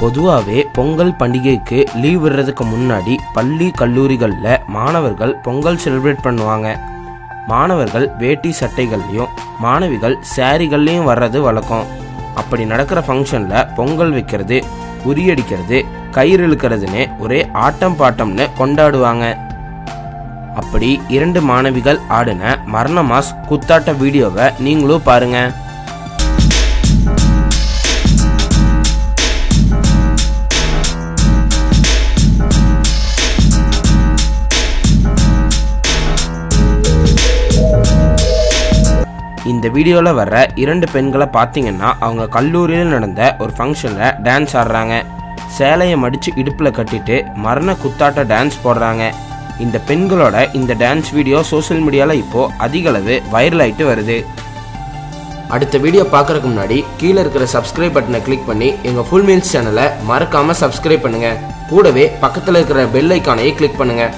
பொதுவாகவே பொங்கல் பண்டிகைக்கு லீவ் விடுறதுக்கு முன்னாடி பள்ளி கல்லூரிகளில் மாணவர்கள் பொங்கல் செலிப்ரேட் பண்ணுவாங்க. மாணவர்கள் வேட்டி சட்டைகள்லையும் மாணவிகள் சாரிகள்லையும் வர்றது வழக்கம். அப்படி நடக்கிற ஃபங்க்ஷனில் பொங்கல் வைக்கிறது உரியடிக்கிறது கயிறு இழுக்கிறதுன்னு ஒரே ஆட்டம் பாட்டம்னு கொண்டாடுவாங்க. அப்படி இரண்டு மாணவிகள் ஆடின மரண மாஸ் குத்தாட்ட வீடியோவை நீங்களும் பாருங்கள் இந்த வீடியோவில் வர்ற இரண்டு பெண்களை பார்த்தீங்கன்னா அவங்க கல்லூரியில் நடந்த ஒரு ஃபங்க்ஷனில் டான்ஸ் ஆடுறாங்க. சேலையை மடித்து இடுப்பில் கட்டிட்டு மரண குத்தாட்ட டான்ஸ் போடுறாங்க. இந்த பெண்களோட இந்த டான்ஸ் வீடியோ சோஷியல் மீடியாவில் இப்போது அதிகளவு வைரல் ஆயிட்டு வருது. அடுத்த வீடியோ பார்க்குறதுக்கு முன்னாடி கீழே இருக்கிற சப்ஸ்கிரைப் பட்டனை கிளிக் பண்ணி எங்கள் ஃபுல் மீல்ஸ் சேனலை மறக்காமல் சப்ஸ்கிரைப் பண்ணுங்கள் கூடவே பக்கத்தில் இருக்கிற பெல் ஐக்கானையே கிளிக் பண்ணுங்கள்